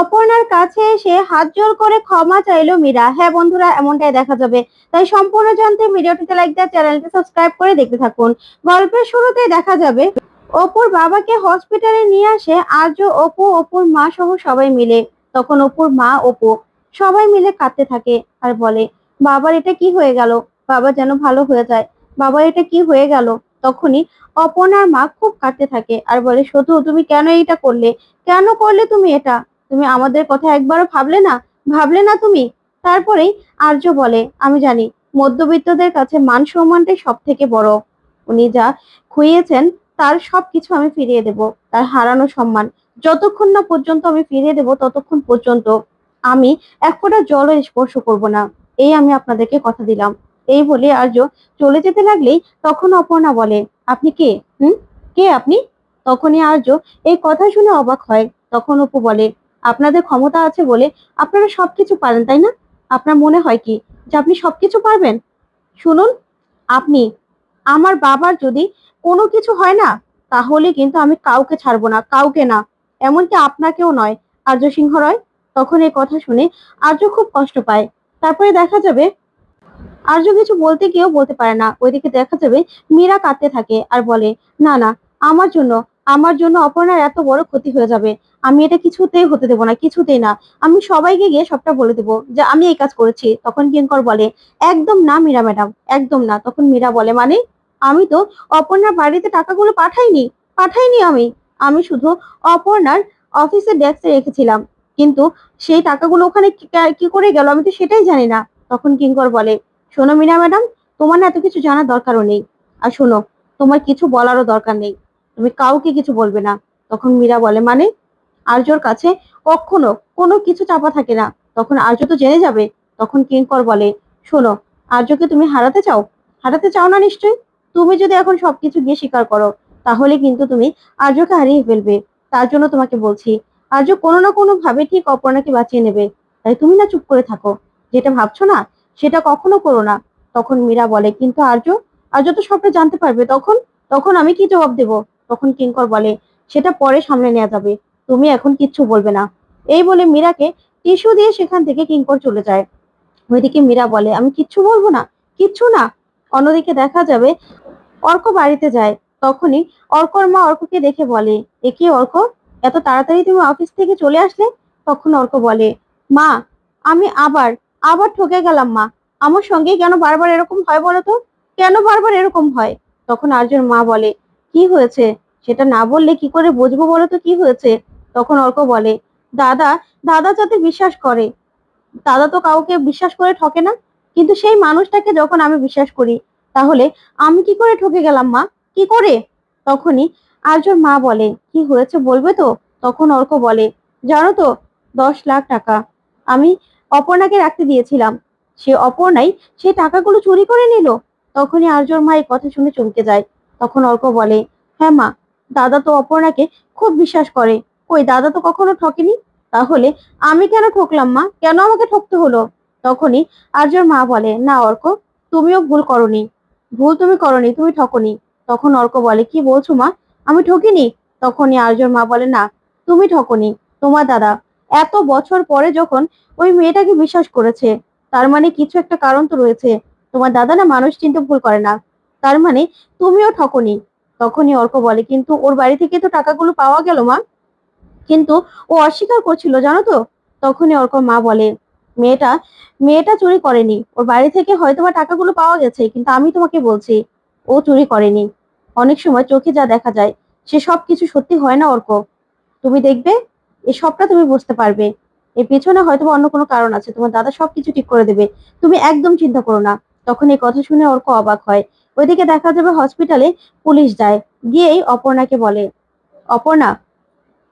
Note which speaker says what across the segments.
Speaker 1: অপর্ণার কাছে এসে হাত জোর করে ক্ষমা চাইলো মীরা। হ্যাঁ বন্ধুরা, এমনটাই দেখা যাবে। তাই সম্পূর্ণ জানতে ভিডিওটিতে লাইক দেওয়া চ্যানেলটি সাবস্ক্রাইব করে দেখতে থাকুন। গল্পের শুরুতেই দেখা যাবে, অপুর বাবাকে হসপিটালে নিয়ে আসে আর্য অপু, অপুর মা সহ সবাই মিলে। তখন অপুর মা, অপু সবাই মিলে কাঁদতে থাকে আর বলে, বাবার এটা কি হয়ে গেল? বাবা যেন ভালো হয়ে যায়। বাবার এটা কি হয়ে গেল? তখনই অপর্ণার মা খুব কাঁদতে থাকে আর বলে, শুধু তুমি কেন এইটা করলে? কেন করলে তুমি এটা? তুমি আমাদের কথা একবারও ভাবলে না? ভাবলে না তুমি? তারপরেই আর্য বলে, আমি জানি, মধ্যবিত্তদের কাছে মান সম্মানটাই সব থেকে বড়। উনি যা খুইয়েছেন, তার সব কিছু আমি ফিরিয়ে দেব, তার হারানো সম্মান। যতক্ষণ না পর্যন্ত আমি ফিরিয়ে দেব, ততক্ষণ পর্যন্ত আমি এক ফোঁটা জলও স্পর্শ করব না। এই আমি আপনাদেরকে কথা দিলাম। এই বলে আর্য চলে যেতে লাগলেই তখন অপর্ণা বলে, আপনি কে? হুম? কে আপনি? তখনই আর্য এই কথা শুনে অবাক হয়। তখন অপু বলে আপনাদের ক্ষমতা আছে বলে আপনারা সবকিছু পারেন, তাই না? আপনার মনে হয় কি যে আপনি সবকিছু পারবেন? শুনুন, আপনি, আমার বাবার যদি কোনো কিছু হয় না, তাহলে কিন্তু আমি কাউকে ছাড়বো না, কাউকে না। এমনকি আপনাকেও নয়। আর্য সিংহ রয় তখন এই কথা শুনে আর্য খুব কষ্ট পায়। তারপরে দেখা যাবে, আর্য কিছু বলতে গিয়েও বলতে পারে না। ওইদিকে দেখা যাবে, মীরা কাঁদতে থাকে আর বলে, না না, আমার জন্য আমার জন্য অপর্ণার এত বড় ক্ষতি হয়ে যাবে। আমি এটা কিছুতেই হতে দেবো না, কিছুতেই না। আমি সবাইকে গিয়ে সবটা বলে দেবো যে, আমি এই কাজ করেছি। তখন কিঙ্কর বলে, একদম না মীরা ম্যাডাম, একদম না। তখন মীরা বলে মানে? আমি তো অপর্ণার বাড়িতে টাকাগুলো পাঠাইনি পাঠাইনি আমি। আমি শুধু অপর্ণার অফিসের ডেস্কে রেখেছিলাম। কিন্তু সেই টাকাগুলো ওখানে কি- কি করে গেল আমি তো সেটাই জানি না। তখন কিঙ্কর বলে, শোনো মীরা ম্যাডাম, তোমার না এত কিছু জানার দরকারও নেই। আর শোনো, তোমার কিছু বলারও দরকার নেই। তুমি কাউকে কিছু বলবে না। তখন মীরা বলে মানে? আর্যর কাছে কখনো কোনো কিছু চাপা থাকে না। তখন আর্য তো জেনে যাবে, তখন কিঙ্কর বলে, শোনো, আর্যকে তুমি হারাতে চাও? হারাতে চাও না নিশ্চয়ই? তুমি যদি এখন সবকিছু গিয়ে স্বীকার করো, তাহলে কিন্তু তুমি আর্যকে হারিয়ে ফেলবে। তার জন্য তোমাকে বলছি, আর্য কোনো না কোনো ভাবে ঠিক অপর্ণাকে বাঁচিয়ে নেবে। তাই তুমি না চুপ করে থাকো। যেটা ভাবছ না, সেটা কখনো করো না। তখন মীরা বলে, কিন্তু আর্য আর্য তো সবটা জানতে পারবে। তখন তখন আমি কি জবাব দেব? তখন কিঙ্কর বলে, সেটা পরে সামনে নেওয়া যাবে। তুমি এখন কিচ্ছু বলবে না। এই বলে মীরাকে টিস্যু দিয়ে সেখান থেকে কিঙ্কর চলে যায়। ওইদিকে মীরা বলে, আমি কিচ্ছু বলব না, কিচ্ছু না। অন্যদিকে দেখা যাবে অর্ক বাড়িতে যায়। তখনই অর্কর মা অর্ককে দেখে বলে একে অর্ক? এত তাড়াতাড়ি তুমি অফিস থেকে চলে আসলে? তখন অর্ক বলে, মা, আমি আবার আবার ঠকে গেলাম মা। আমার সঙ্গে কেন বারবার এরকম হয় বলো তো? কেন বারবার এরকম হয়? তখন আর্যর মা বলে, কি হয়েছে? সেটা না বললে কি করে বুঝব বলো তো কি হয়েছে? তখন অর্ক বলে, দাদা দাদা যাতে বিশ্বাস করে। দাদা তো কাউকে বিশ্বাস করে ঠকে না, কিন্তু সেই মানুষটাকে যখন আমি বিশ্বাস করি, তাহলে আমি কি করে ঠকে গেলাম মা? কি করে? তখনই আর্যর মা বলে, কি হয়েছে বলবে তো? তখন অর্ক বলে, জানো তো, দশ লাখ টাকা আমি অপর্ণাকে রাখতে দিয়েছিলাম। সে অপর্ণাই সেই টাকাগুলো চুরি করে নিল। তখনই আর্যর মা এই কথা শুনে চমকে যায়। তখন অর্ক বলে হ্যাঁ মা, দাদা তো অপর্ণাকে খুব বিশ্বাস করে। কই দাদা তো কখনো ঠকেনি? তাহলে আমি কেন ঠকলাম মা? কেন আমাকে ঠকতে হলো? তখনই আর্যর মা বলে, না অর্ক, তুমিও ভুল করনি। ভুল তুমি করনি, তুমি ঠকনি। তখন অর্ক বলে, কি বলছো মা? আমি ঠকিনি? তখনই আর্যর মা বলে, না, তুমি ঠকনি, তোমার দাদা। এত বছর পরে যখন ওই মেয়েটাকে বিশ্বাস করেছে, তার মানে কিছু একটা কারণ তো রয়েছে। তোমার দাদা না মানুষ চিনতে ভুল করে না। তার মানে তুমিও ঠকনি। তখনই অর্ক বলে, কিন্তু ওর বাড়ি থেকে তো টাকাগুলো পাওয়া গেল মা? কিন্তু ও অস্বীকার করছিল, জানো তো? তখনই অর্ক মা বলে, মেয়েটা মেয়েটা চুরি করেনি। ওর বাড়ি থেকে হয়তো বা টাকাগুলো পাওয়া গেছে, কিন্তু আমি তোমাকে বলছি, ও চুরি করেনি। অনেক সময় চোখে যা দেখা যায়, সে সব কিছু সত্যি হয় না, অর্ক। তুমি দেখবে এই সবটা তুমি বুঝতে পারবে। এর পেছনে হয়তো অন্য কোনো কারণ আছে, তোমার দাদা সবকিছু ঠিক করে দেবে। তুমি একদম চিন্তা করো না। তখন এই কথা শুনে অর্ক অবাক হয়। ওইদিকে দেখা যাবে হসপিটালে পুলিশ যায়। গিয়েই অপর্ণাকে বলে, অপর্ণা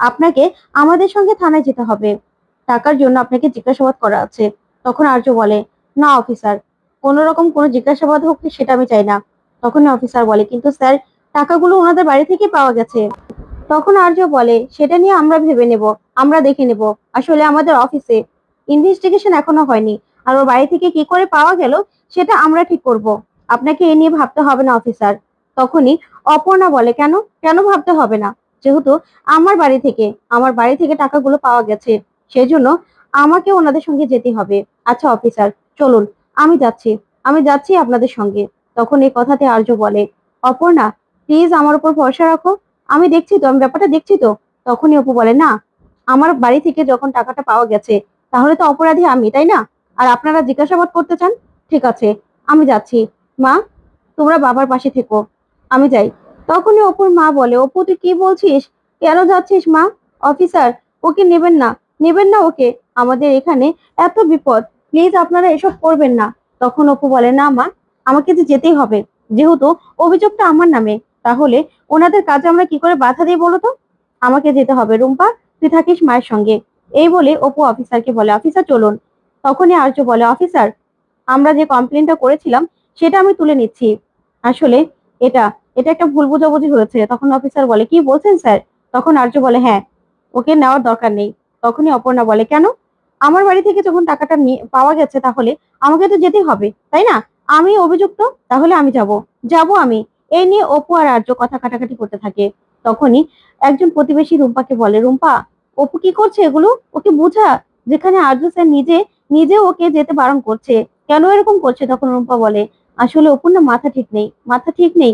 Speaker 1: আপনাকে আমাদের সঙ্গে থানায় যেতে হবে। টাকার জন্য আপনাকে জিজ্ঞাসাবাদ করা আছে। তখন আর্য বলে, না, অফিসার। কোন রকম কোনো জিজ্ঞাসাবাদ হোক, সেটা আমি চাই না। তখন অফিসার বলে, কিন্তু স্যার, টাকাগুলো ওনাদের বাড়ি থেকে পাওয়া গেছে। তখন আর্য বলে, সেটা নিয়ে আমরা ভেবে নেব, আমরা দেখে নেব। আসলে আমাদের অফিসে ইনভেস্টিগেশন এখনও হয়নি। আর ওর বাড়ি থেকে কি করে পাওয়া গেল, সেটা আমরা ঠিক করব। আপনাকে এ নিয়ে ভাবতে হবে না, অফিসার। তখনই অপর্ণা বলে, কেন? কেন ভাবতে হবে না? যেহেতু আমার বাড়ি থেকে, আমার বাড়ি থেকে টাকাগুলো পাওয়া গেছে সেই জন্য আমাকে ওনাদের সঙ্গে যেতে হবে। আচ্ছা অফিসার, চলুন, আমি যাচ্ছি আমি যাচ্ছি আপনাদের সঙ্গে। তখন এই কথাতে আর্য বলে, অপর্ণা প্লিজ আমার উপর ভরসা রাখো, আমি দেখছি তো, আমি ব্যাপারটা দেখছি তো। তখনই অপু বলে, না, আমার বাড়ি থেকে যখন টাকাটা পাওয়া গেছে, তাহলে তো অপরাধী আমি, তাই না? আর আপনারা জিজ্ঞাসাবাদ করতে চান? ঠিক আছে, আমি যাচ্ছি। মা, তোমরা বাবার পাশে থেকো, আমি যাই। তখনই অপুর মা বলে, অপু, তুই কি বলছিস? কেন যাচ্ছিস মা? অফিসার, ওকে নেবেন না। নেবেন না ওকে? আমাদের এখানে এত বিপদ। প্লিজ আপনারা এসব করবেন না। তখন অপু বলে, না মা, আমাকে যে যেতেই হবে। যেহেতু অভিযোগটা আমার নামে, তাহলে ওনাদের কাজে আমরা কি করে বাধা দিই বলো তো? আমাকে যেতে হবে। রুম্পা, তুই থাকিস মায়ের সঙ্গে। এই বলে অপু অফিসারকে বলে, অফিসার, চলুন। তখনই আর্য বলে, অফিসার, আমরা যে কমপ্লেনটা করেছিলাম, সেটা আমি তুলে নিচ্ছি। আসলে এটা এটা একটা ভুল বোঝাবুঝি হয়েছে। তখন অফিসার বলে, কি বলছেন স্যার? তখন আর্য বলে হ্যাঁ ওকে নেওয়ার দরকার নেই। তখনই অপর্ণা বলে, কেন? আমার বাড়ি থেকে যখন টাকাটা পাওয়া গেছে তাহলে আমাকে তো যেতেই হবে, তাই না? আমি অভিযুক্ত, তাহলে আমি যাব। যাব আমি। এই নিয়ে অপু আর আর্য কথা কাটাকাটি করতে থাকে। তখনই একজন প্রতিবেশী রুম্পাকে বলে, রুম্পা, অপু কি করছে এগুলো? ওকে বোঝা? যেখানে আর্য স্যার নিজে নিজে ওকে যেতে বারণ করছে। কেন এরকম করছে? তখন রুম্পা বলে, আসলে অপুর না মাথা ঠিক নেই, মাথা ঠিক নেই।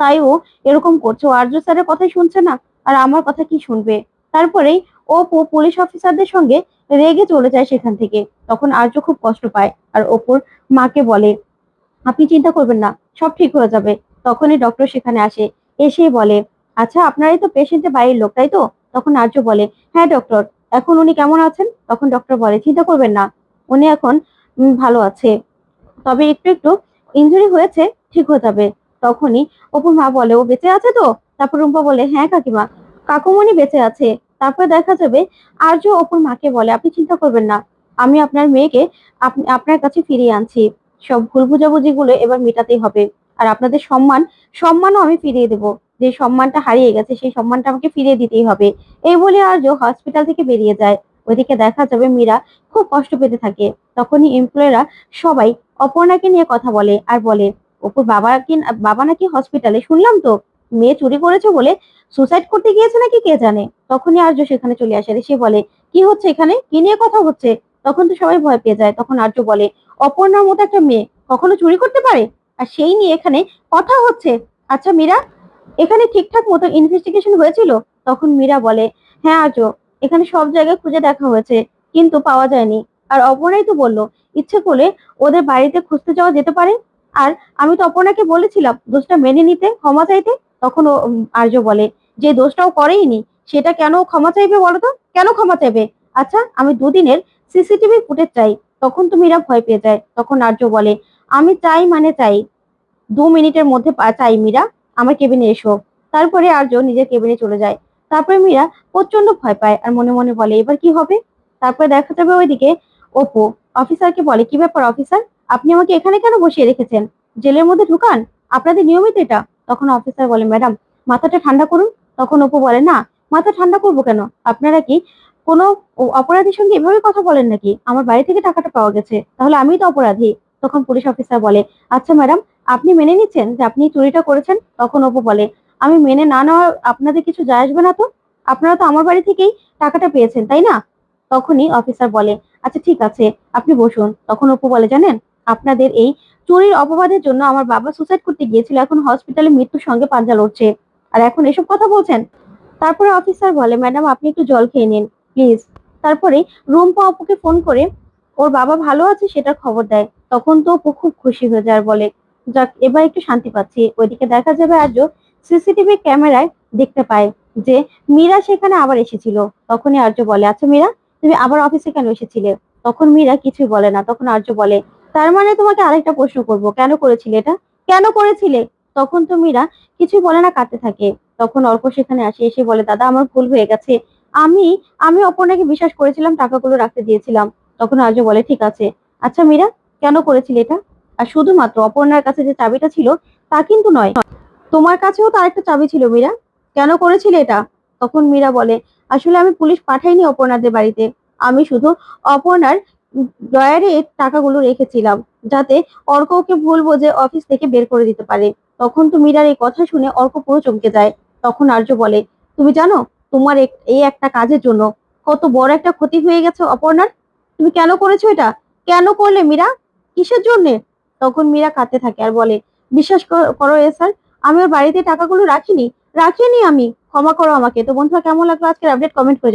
Speaker 1: তাই ও এরকম করছে। আর্য স্যারের কথাই শুনছে না? আর আমার কথা কি শুনবে? তারপরেই অপু পুলিশ অফিসারদের সঙ্গে রেগে চলে যায় সেখান থেকে। তখন আর্য খুব কষ্ট পায় আর অপুর মাকে বলে, আপনি চিন্তা করবেন না, সব ঠিক হয়ে যাবে। তখনই ডক্টর সেখানে আসে এসেই বলে আচ্ছা আপনারাই তো পেশেন্টের বাড়ির লোক, তাই তো? তখন আর্য বলে হ্যাঁ ডক্টর এখন উনি কেমন আছেন? তখন ডক্টর বলে, চিন্তা করবেন না, উনি এখন ভালো আছে। তবে একটু একটু ইঞ্জুরি হয়েছে, ঠিক হয়ে যাবে। তখনই অপুর মা বলে, ও বেঁচে আছে তো? তারপর রুম্পা বলে হ্যাঁ কাকিমা, কাকুমণি বেঁচে আছে। তারপর দেখা যাবে আর্য অপুর মাকে বলে, আপনি চিন্তা করবেন না, আমি আপনার মেয়েকে আপনার কাছে ফিরিয়ে আনছি। সব ভুল বুঝাবুঝি গুলো এবার মেটাতেই হবে। আর আপনাদের সম্মান, সম্মানও আমি ফিরিয়ে দেব। যে সম্মানটা হারিয়ে গেছে, সেই সম্মানটা আমাকে ফিরিয়ে দিতেই হবে। এই বলে আর্য হসপিটাল থেকে বেরিয়ে যায়। ওইদিকে দেখা যাবে মীরা খুব কষ্ট পেতে থাকে। তখনই এমপ্লয়িরা সবাই অপর্ণাকে নিয়ে কথা বলে আর বলে অপুর বাবা কি, বাবা নাকি হসপিটালে শুনলাম তো, মেয়ে চুরি করেছে বলে সুসাইড করতে গিয়েছে নাকি কে জানে? তখনই আর্য সেখানে চলে আসে সে বলে, কি হচ্ছে এখানে? কি নিয়ে কথা হচ্ছে? তখন তো সবাই ভয় পেয়ে যায়। তখন আর্য বলে, অপর্ণার মতো একটা মেয়ে, কখনো চুরি করতে পারে? আর সেই নিয়ে এখানে কথা হচ্ছে। আচ্ছা মীরা, এখানে ঠিকঠাক মতো ইনভেস্টিগেশন হয়েছিল? তখন মীরা বলে হ্যাঁ আর্য, এখানে সব জায়গায় খুঁজে দেখা হয়েছে, কিন্তু পাওয়া যায়নি। আর অপর্ণাই তো বলল, ইচ্ছে করলে ওদের বাড়িতে খুঁজতে যাওয়া যেতে পারে? আর আমি তো অপর্ণাকে বলেছিলাম, দোষটা মেনে নিতে, ক্ষমা চাইতে। তখন ও আর্য বলে, যে দোষটাও করেইনি, সেটা কেন ক্ষমা চাইবে বলো তো? কেন ক্ষমা চাইবে? আচ্ছা আমি দুদিনের সিসিটিভি ফুটেজ চাই, তখন তো মীরা ভয় পেয়ে যায়। তখন আর্য বলে, আমি চাই মানে চাই, দু মিনিটের মধ্যে চাই মীরা, আমার কেবিনে এসো। তারপরে আর্য নিজের কেবিনে চলে যায়। তারপরে মীরা প্রচণ্ড ভয় পায় আর মনে মনে বলে, এবার কি হবে? তারপরে দেখা যাবে ওইদিকে অপু অফিসারকে বলে, কি ব্যাপার অফিসার? আপনি আমাকে এখানে কেন বসিয়ে রেখেছেন? জেলের মধ্যে ঢুকান? আপনাদের নিয়মিত এটা। তখন অফিসার বলে, ম্যাডাম, মাথাটা ঠান্ডা করুন। তখন অপু বলে, না, মাথা ঠান্ডা করব কেন? আপনারা কি কোনো অপরাধীর সঙ্গে এভাবে কথা বলেন নাকি? আমার বাড়ি থেকে টাকাটা পাওয়া গেছে, তাহলে আমি তো অপরাধী। তখন পুলিশ অফিসার বলে আচ্ছা ম্যাডাম, আপনি মেনে নিচ্ছেন যে আপনি চুরিটা করেছেন? তখন অপু বলে, আমি মেনে না নেওয়া আপনাদের কিছু যায় আসবে না তো? আপনারা তো আমার বাড়ি থেকেই টাকাটা পেয়েছেন, তাই না? তখনই অফিসার বলে আচ্ছা ঠিক আছে, আপনি বসুন। তখন অপু বলে, জানেন আপনাদের এই চুরির অপবাদের জন্য আমার বাবা সুসাইড করতে গিয়েছিল, এখন হসপিটালে মৃত্যুর সঙ্গে পাঞ্জা লড়ছে। আর এখন এসব কথা বলছেন? তারপরে অফিসার বলে ম্যাডাম আপনি একটু জল খেয়ে নিন প্লিজ তারপরে রুম্পা অপুকে ফোন করে, ওর বাবা ভালো আছে, সেটার খবর দেয়। তখন তো অপু খুব খুশি হয়ে যায় বলে, যাক, এবার একটু শান্তি পাচ্ছি। ওইদিকে দেখা যাবে আজও সিসিটিভি ক্যামেরায় দেখতে পায় যে মীরা সেখানে আবার এসেছিল। তখনই আর্য বলে আচ্ছা মীরা, তুমি আবার অফিসে কেন এসেছিলে? তখন মীরা কিছুই বলে না। তখন আর্য বলে তার মানে তোমাকে আরেকটা প্রশ্ন করব, কেন করেছিলে এটা? কেন করেছিলে? তখন তো মীরা কিছু বলে না, কাঁদতে থাকে। তখন অর্ক সেখানে আসে, এসে বলে, দাদা, আমার ভুল হয়ে গেছে। আমি আমি অপর্ণাকে বিশ্বাস করেছিলাম, টাকাগুলো রাখতে দিয়েছিলাম। তখন আর্য বলে, ঠিক আছে। আচ্ছা মীরা, কেন করেছিলে এটা? আর শুধুমাত্র অপর্ণার কাছে যে চাবিটা ছিল, তা কিন্তু নয়। তোমার কাছেও তো আরেকটা চাবি ছিল মীরা। কেন করেছিলে এটা? তখন মীরা বলে, আসলে আমি পুলিশ পাঠাইনি অপর্ণাদের বাড়িতে। আমি শুধু অপর্ণার ডয়ারে টাকাগুলো রেখেছিলাম, যাতে অর্ক ওকে ভুল বোঝে অফিস থেকে বের করে দিতে পারে। তখন তো মীরার এই কথা শুনে অর্ক পুরো চমকে যায়। তখন আর্য বলে, তুমি জানো, তোমার এই একটা কাজের জন্য কত বড় একটা ক্ষতি হয়ে গেছে অপর্ণার? তুমি কেন করেছ এটা? কেন করলে মীরা? কিসের জন্যে? তখন মীরা কাঁদতে থাকে আর বলে, বিশ্বাস কর- করো এ স্যার আমি ওর বাড়িতে টাকাগুলো রাখিনি। রাখিনি আমি। ক্ষমা করো আমাকে। তো বন্ধুরা, কেমন লাগল আজকের আপডেট কমেন্ট করে